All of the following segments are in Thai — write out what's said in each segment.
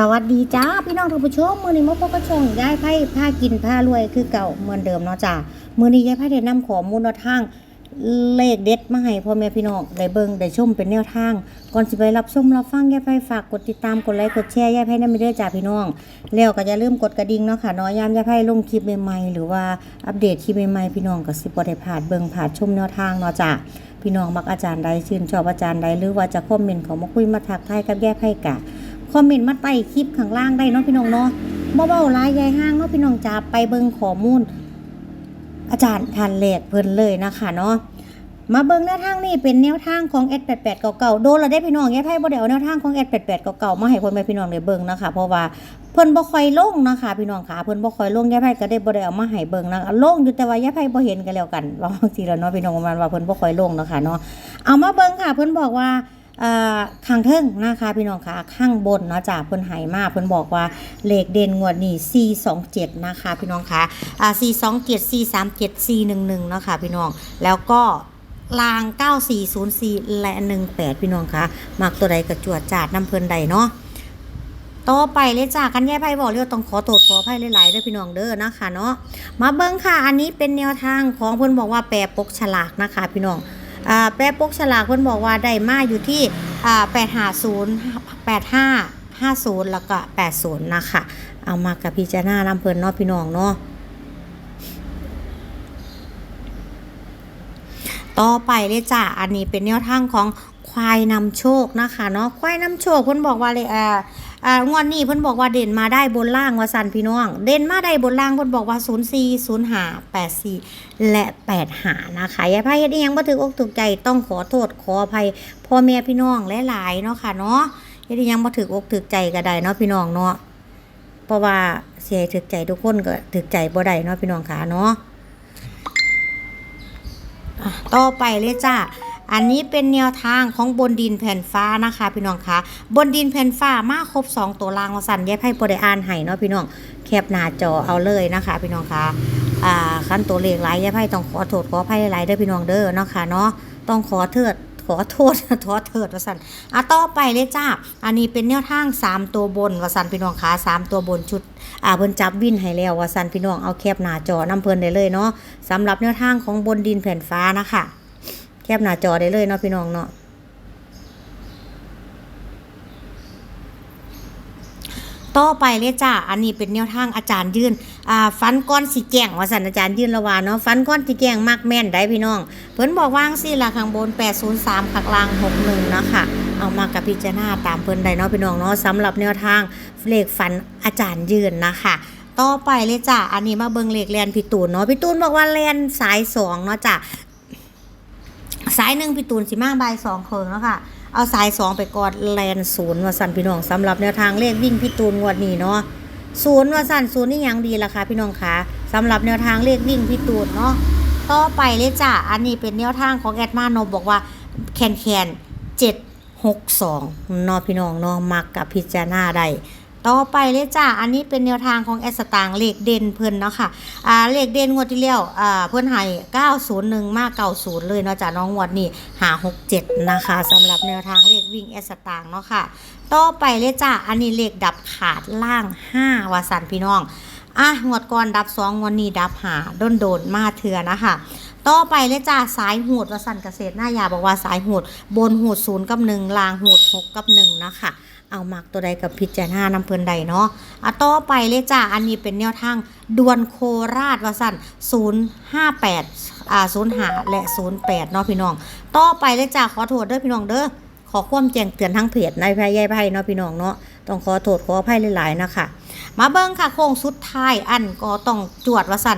สวัสดีจ้าพี่น้องท่านผู้ชมมือนี้มาพบกับช่องย้ายไพ่ผ้ากินผ้ารวยคือเก่าเหมือนเดิมเนาะจ้ามือนี้ยายไพ่ได้นำข้อมูลแนวทางเลขเด็ดมาให้พ่อแม่พี่น้องได้เบิ่งได้ชมเป็นแนวทาง ก่อนสิไปรับชมรับฟังย้ายไพ่ฝากกดติดตามกดไลค์กดแชร์ย้ายไพ่นั่นไม่ได้อจ้าพี่น้อง แล้วก็อย่าลืมกดกระดิ่งเนาะค่ะนาะยยามย้ายไพ่ลงคลิปใหม่ๆหรือว่าอัปเดตคลิปใหม่ๆพี่น้องก็สิบ่ได้พลาดเบิ่งพลาดชมแนวทางเนาะจ้าพี่น้องมักอาจารย์ใดชื่นชอบอาจารย์ใดหรือว่าจะคอมเมนต์ขามาคุยมาทักทายกับยายไพ่กะ คอมเมนต์มาใต้คลิปข้างล่างได้เนาะพี่น้องเนาะบ่เบาหลายยายห้างเนาะพี่น้องจ๋าไปเบิ่งข้อมูล อาจารย์ทันแหลกเพิ่นเลยนะคะเนาะมาเบิ่งแนวทางนี้เป็นแนวทางของ S88 เก่าๆโดนแล้วได้พี่น้องแยายไพ่บ่ได้เอาแนวทางของ S88 เก่าๆมาให้คนแม่พี่น้องได้เบิ่งนะคะ เพราะว่าเพิ่นบ่ค่อยลงนะคะ พี่น้องค่ะเพิ่นบ่ค่อยลงแยายไพ่ก็ได้บ่ได้เอามาให้เบิ่งนะคะลงอยู่แต่ว่ายาไพ่บ่เห็นกันแล้วกันว่าจังซี่แล้วเนาะพี่น้องประมาณว่าเพิ่นบ่ค่อยลงเนาะค่ะเนาะเอามาเบิ่งค่ะ เพิ่นบอกว่า ข้างเทิงนะคะพี่น้องคะข้างบนเนาะจ้าเพิ่นไหมากเพิ่นบอกว่าเลขเด่นงวดนี้427 นะคะพี่น้องคะอ่า427 437 411เนาะค่ะพี่น้องแล้วก็ลาง 9404 และ 18 พี่น้องคะมักตัวใดกระจวดจาดน้ำเพิ่นใดเนาะต่อไปเลยจ้ากันแย่ไพ่บอกเรียกต้องขอโทษขออภัยหลายๆเด้อพี่น้องเด้อนะคะเนาะมาเบิ่งค่ะ อันนี้เป็นแนวทางของเพิ่นบอกว่าแปรปกฉลากนะคะ พี่น้อง อ่าแปรปกฉลากเพิ่นบอกว่าได้มาอยู่ที่อ่า850 8550แล้วก็80นะคะเอามากับพิจารณาลำเพิ่นเนาะพี่น้องเนาะต่อไปเลยจ้ะ อันนี้เป็นแนวทางของควายนำโชคนะคะเนาะ ควายนำโชคเพิ่นบอกว่าเลยอ่า อ่างวดนี้เพิ่นบอกว่าเด่นมาได้บนล่างว่าสันพี่น้อง เด่นมาได้บนล่างเพิ่นบอกว่า 04 05 84 และ8หานะคะยายพายเฮ็ดอีหยังบ่ถูกอกถูกใจต้องขอโทษขออภัยพ่อแม่พี่น้องหลายๆเนาะค่ะเนาะเฮ็ดอีหยังบ่ถูกอกถูกใจก็ได้เนาะพี่น้องเนาะเพราะว่าเสียถูกใจทุกคนก็ถูกใจบ่ได้เนาะพี่น้องค่ะเนาะต่อไปเลยจ้า อันนี้เป็นแนวทางของบนดินแผ่นฟ้านะคะ พี่น้องคะบนดินแผ่นฟ้ามาครบ 2 ตัวรางมาสั่นแยกให้โปรได้อ่านให้เนาะพี่น้องแคปหน้าจอเอาเลยนะคะ พี่น้องคะอ่าขั้นตัวเลขหลายแยกให้ต้องขอโทษขออภัยหลายเด้อพี่น้องเด้อเนาะค่ะเนาะต้องขอเถิดขอโทษขอเถิดว่าสันอะต่อไปเลยจ้า อันนี้เป็นแนวทาง 3 ตัวบนว่าสันพี่น้องคะ3ตัวบนชุด อ่าเพิ่นจับวินให้แล้วว่าสันพี่น้องเอาแคปหน้าจอนํเพิ่นได้เลยเนาะสำหรับแนวทางของบนดินแผ่นฟ้านะคะ แคปหน้าจอได้เลยเนาะพี่น้องเนาะต่อไปเลยจ้า อันนี้เป็นแนวทางอาจารย์ยื่นอ่าฟันก้อนสีแกงว่าสันอาจารย์ยื่นละวาเนาะฟันก้อนสีแกงมากแม่นได้พี่น้อง เพิ่นบอกว่างสิละข้างบน 803ข้างล่าง 61นะคะเอามากับพิจารณาตามเพิ่นได้เนาะพี่น้องเนาะสำหรับแนวทางเลขฟันอาจารย์ยืนนะคะต่อไปเลยจ้าอันนี้มาเบิงเลขแลนพี่ตูนเนาะ พี่ตูนบอกว่าแลนสายสองเนาะจ้ะ สายหนึ่งพี่ตูนสิมาบายสองเคิงแล้วค่ะ เอาสายสองไปกอดแลนศูนย์ว่าสันพี่น้องสำหรับแนวทางเลขวิ่งพี่ตูนงวดนี้เนาะศูนย์ว่าสันศูนย์นี่ยังดีละค่ะพี่น้องคะสำหรับแนวทางเลขวิ่งพี่ตูนเนาะต่อไปเลยจ้ะอันนี้เป็นแนวทางของแอดมาโนบอกว่าแคนแคนเจ็ดหกสองเนาะพี่น้องเนาะมักกับพิจารณาได้ ต่อไปเลยจ้ะอันนี้เป็นแนวทางของแอสตางเลขเด่นเพิ่นเนาะค่ะอ่าเลขเด่นงวดที่แล้วอ่าเพิ่นให้901 มาก90 เลยเนาะจ้ะน้องงวดนี้หา67 นะคะสำหรับแนวทางเลขวิ่งแอสตางเนาะค่ะต่อไปเลยจ้ะอันนี้เลขดับขาดล่าง 5วาสันพี่น้องอะงวดก่อนดับ2งวดนี้ดับหาโดนโดนมาเถื่อนะคะต่อไปเลยจ้าสายหูดวสันเกษตรหน้ายาบอกว่าสายหูดบนหูดศูนย์กับหนึ่งลางหูดหกกับหนึ่งนะคะ เอามักตัวใดกับพิจารณานำเพลินใดเนาะอะต่อไปเลยจ้าอันนี้เป็นแนวทางดวนโคราชวสัน058อ่า05 และ 08เนาะพี่น้อง ต่อไปเลยจ้าขอโทษเด้อพี่น้องเด้อขอความแจ้งเตือนทั้งเพจในพายยายไพ่เนาะพี่น้องเนาะต้องขอโทษขออภัยหลายๆนะคะมาเบิ้งค่ะโค้งสุดท้ายอันก็ต้องจวดวสัน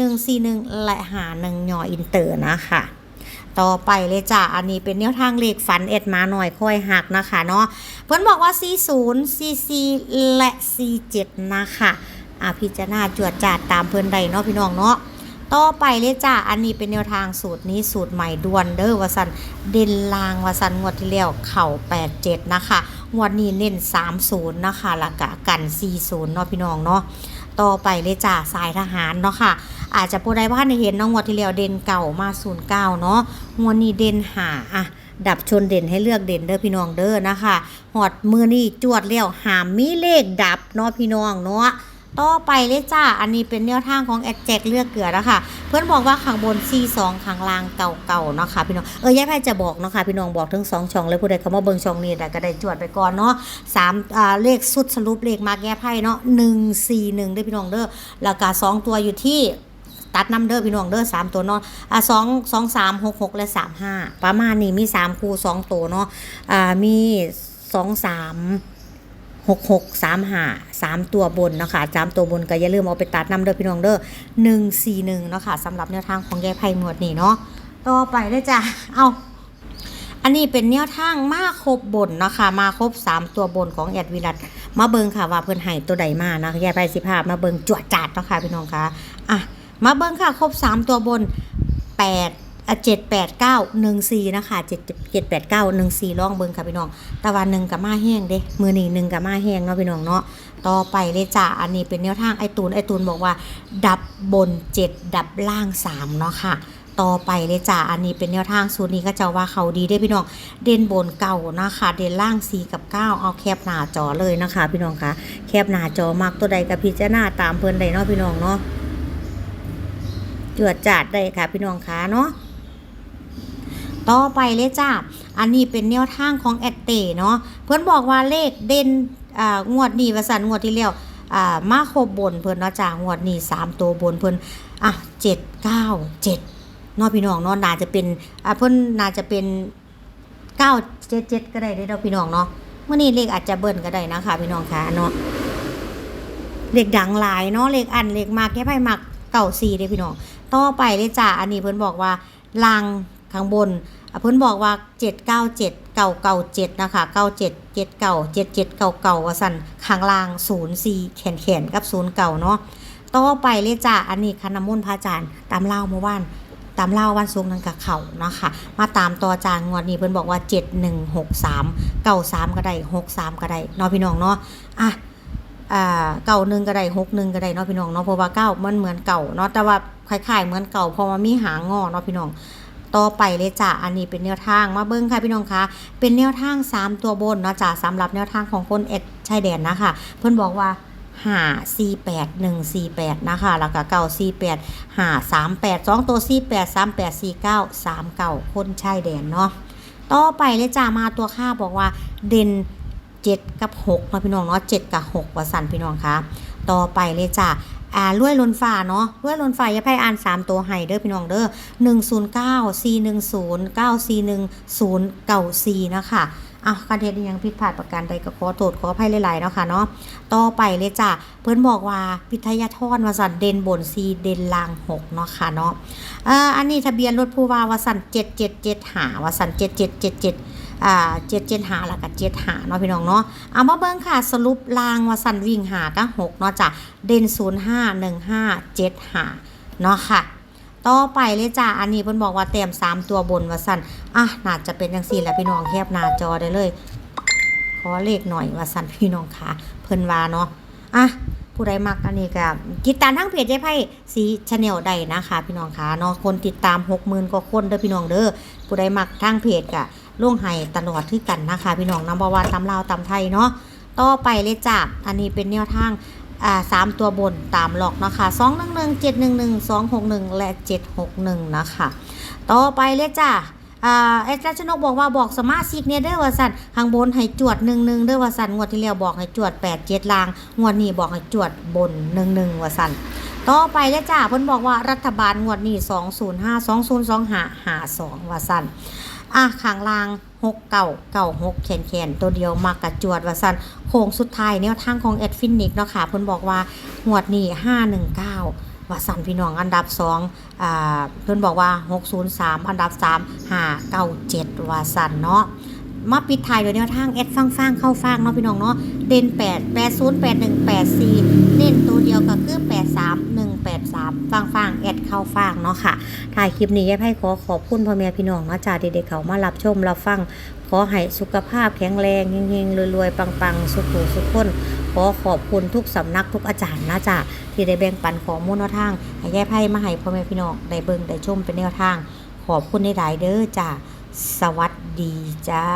94141 และหาหนึ่งยออินเตอร์นะคะ ต่อไปเลยจ้ะอันนี้เป็นแนวทางเลขฝันเอ็ดมาหน่อยค่อยหักนะคะเนาะเพื่อนบอกว่า 40 CC และ C7 นะคะอะพิจารณาจวดจาดตามเพื่อนใดเนาะพี่น้องเนาะต่อไปเลยจ้ะ อันนี้เป็นแนวทางสูตรนี้สูตรใหม่ด่วนเด้อวสันเด่นลางวสันงวดที่แล้วเข่า 87 นะคะงวดนี้เน้น 30 นะคะล้วก็กัน 40 เนาะพี่น้องเนาะต่อไปเลยจ้าสายทหารเนาะค่ะ อาจจะผู้ใดว่าในเห็นน้องงวดที่แล้วเด่นเก่ามา09เนาะงวดนี้เด่นหาอะดับชนเด่นให้เลือกเด่นเด้อพี่น้องเด้อนะคะหอดมือนี่จวดเลี้ยวหามมีเลขดับเนาะพี่น้องเนาะต่อไปเลยจ้า อันนี้เป็นแนวทางของแอดแจกเลือกเกลือแล้วค่ะเพื่อนบอกว่าข้างบน C2 ข้างล่างเก่าๆเนาะค่ะพี่น้อง เออยายไพ่จะบอกเนาะค่ะพี่น้องบอกทั้งสองช่องเลยผู้ใดเขามาเบิ่งช่องนี้แต่ก็ได้จวดไปก่อนเนาะสามเลขสุดสรุปเลขมาแก้ไพ่เนาะหนึ่งสี่หนึ่งเด้พี่น้องเด้อ แล้วก็สองตัวอยู่ที่ ตัดน้ำเด้อพี่น้องเด้อสามตัวเนาะอ่าสองสองสามหกหกและสามห้าประมาณนี้มีสามคู่สองตัวเนาะอ่ามีสองสามหกหกสามห้าสามตัวบนนะคะสามตัวบนก็อย่าลืมเอาไปตัดน้ำเด้อพี่น้องเด้อหนึ่งสี่หนึ่งเนาะค่ะสำหรับแนวทางของแก้ไพ่หมวดนี้เนาะต่อไปเลยจ้ะเอาอันนี้เป็นแนวทางมาครบบนนะคะมาครบ 3 ตัวบนของแอดวิรัตมาเบิงค่ะว่าเพิ่นให้ตัวใดมานะคะแยไปสิภาพมาเบิงจวดจัดนะคะพี่น้องคะอะ มาเบิ้งค่ะ ครบ 3 ตัวบน8อะ7 8 9 1 4นะคะ7 7 8 9 1 4ลองเบิงค่ะพี่น้องตะวันหนึ่งกับมาแห้งเด้มือนี้หนึ่งกับมาแห้งเนาะพี่น้องเนาะต่อไปเลยจ้ะอันนี้เป็นแนวทางไอตูนไอตูนบอกว่า ดับบน7ดับล่าง3เนาะค่ะ ต่อไปเลยจ้ะอันนี้เป็นแนวทางสูตรนี้ก็จะว่าเขาดีได้พี่น้องเด่นบนเก่านะคะ เด่นล่าง4กับ9เอาแคบหน้าจอเลยนะคะ พี่น้องคะแคบหน้าจอมากตัวใดกับพิจารณาตามเพิ่นใดเนาะพี่น้องเนาะ จือดจัดได้ค่ะพี่น้องคะเนาะต่อไปเลยจ้า อันนี้เป็นแนวทางของแอดเตเนาะ เพื่อนบอกว่าเลขเด่นอ่างวดนี้วสันงวดที่แล้วอ่ามาครบบนเพื่อนเนาะจ้างวดนี้สามตัวบนเพื่อนอะเจ็ดเก้าเจ็ดนาะพี่น้องเนาะน่าจะเป็นอ่าเพื่อนน่าจะเป็นเก้าเจ็ดเจ็ดก็ได้เด้อพี่น้องเนาะเมื่อนี้เลขอาจจะเบิ่นก็ได้นะคะพี่น้องคะเนาะเลขดังหลายเนาะเลขอันเลขมากแค่ไพ่มักเก่าซีเด้พี่น้อง ต่อไปเลยจ้าอันนี้เพิ่นบอกว่าลางข้างบนอะเพิ่นบอกว่า 797 997 นะคะ 97 79 77 99ว่าสั่นข้างล่าง 04 แขนแขนกับ0เก่าเนาะต่อไปเลยจ้าอันนี้คันน้ำมนต์พระอาจารย์ตามเล่าเมื่อวานตามเล่าวันศุกนั้นกับเขานะคะ มาตามต่อจางงวดนี้เพิ่นบอกว่า 7163 93 ก็ได้ 63 ก็ได้เนาะพี่น้องเนาะอะ อ่าเก่าหนึ่งก็ได้หกหนึ่งก็ได้เนาะพี่น้องเนาะเพราะว่าเก้ามันเหมือนเก่าเนาะแต่ว่าคล้ายๆเหมือนเก่าเพราะว่ามีหางงอเนาะพี่น้องต่อไปเลยจ้ะ อันนี้เป็นแนวทางมาเบิ้งค่ะพี่น้องคะเป็นแนวทาง 3 ตัวบนเนาะจ้ะสำหรับแนวทางของคนเอ็ดชายแดนนะคะ เพิ่อนบอกว่าหาสี่แปดหนึ่งสี่แปดนะคะแล้วก็เก้าสี่แปดหาสามแปดสองตัวสี่แปดสามแปดสี่เก้าสามเก้าคนชายแดนเนาะ ต่อไปเลยจ้ามาตัวค่าบอกว่าเด่น 7 กับ6เนาะพี่น้องเนาะ7กับ6ว่าสันพี่น้องคะต่อไปเลยจ้ะอ่าล้วยลนฟ้าเนาะล้วยลนฟ้าอย่าไพ่อ่าน 3 ตัวให้เด้อพี่น้องเด้อ109 410 941 094นะคะอ้าวการเทศยังผิดพลาดประการใดก็ขอโทษขออภัยหลายๆเนาะค่ะเนาะต่อไปเลยจ้ะเพิ่นบอกว่าพิทยาทรวาสันเด่นบนซีเด่นลาง6เนาะค่ะเนาะอ่าอันนี้ทะเบียนรถผู้ว่าวสัน7775หาวาสัน7777อ่าเจ็ดเจ็ด เจ็ดเจนหาแล้วก็เจ็ดหาเนาะพี่น้องเนาะเอามาเบิ่งค่ะสรุปรางว่าสันวิ่งหาก็หกเนาะจ้ะเด่นศูนย์ห้าหนึ่งห้าเจ็ดหาเนาะค่ะ ต่อไปเลยจ้ะอันนี้เพิ่นบอกว่าเต็มสามตัวบนว่าสันอะน่าจะเป็นจังสี่แหละพี่น้องแคบหน้าจอได้เลย ขอเลขหน่อยว่าสันพี่น้องค่ะ เพิ่นว่าเนาะอะผู้ใดมักอันนี้ก็ติดตามทั้งเพจเจ๊ไพ่สีชาแนลใดนะคะ พี่น้องคะเนาะคนติดตามหกหมื่นกว่าคนเด้อพี่น้องเด้อผู้ใดมักทั้งเพจก็ ลงให้ตลอดคือกันนะคะ พี่น้องนำบว่าตำลาวตำไทยเนาะต่อไปเลยจ้ะอันนี้เป็นแนวทางอ่าสามตัวบนตามหลอกเนาะคะสองหนึ่งหนึ่งเจ็ดหนึ่งหนึ่งสองหกหนึ่งและเจ็ดหกหนึ่งนะคะต่อไปเลยจ้ะอ่าเอสราชนกบอกว่าบอกสมาชิกเนี่ยเด้อว่าสันข้างบนให้จวดหนึ่งหนึ่งเด้อว่าสันงวดที่แล้วบอกให้จวดแปดเจ็ดลางงวดนี้บอกให้จวดบนหนึ่งหนึ่งว่าสันต่อไปเลยจ้าเพิ่นบอกว่ารัฐบาลงวดนี้สองศูนย์ห้าสองศูนย์สองห้าห้าสองว่าสัน อะข้างล่างหกเก่าเก่าหกแขนแขนตัวเดียวมากกระจวดว่าสันโค้งสุดท้ายแนวทางของแอดฟินิกเนาะค่ะเพิ่นบอกว่างวดนี่ห้าหนึ่งเก้าว่าสันพี่น้องอันดับสองอ่าเพื่อนบอกว่า 603 อันดับ 3 5 9 7ว่าสันเนาะ มาปิดท้ายโดยแนวทางแอดฟังฟังเข้าฟังเนาะพี่น้องเนาะเด่น8 80 81 84เน้นตัวเดียวก็คือ 83 183ฟังฟังแอดเข้าฟังเนาะค่ะถ่ายคลิปนี้ยายไพ่ขอขอบคุณพ่อแม่พี่น้องนาะจ้าเด็กๆเขามารับชมรับฟังขอให้สุขภาพแข็งแรงเฮงๆรวยๆปังๆ สุขุสุขคนขอขอบคุณทุกสำนักทุกอาจารย์นะจ๊ะที่ได้แบ่งปันข้อมูลแนวทางให้แย่ไพ่มาให้พ่อแม่พี่น้องได้เบิ่งได้ชมเป็นแนวทาง ขอบคุณในหลายเด้อจ้ะสวัส ดีจ้า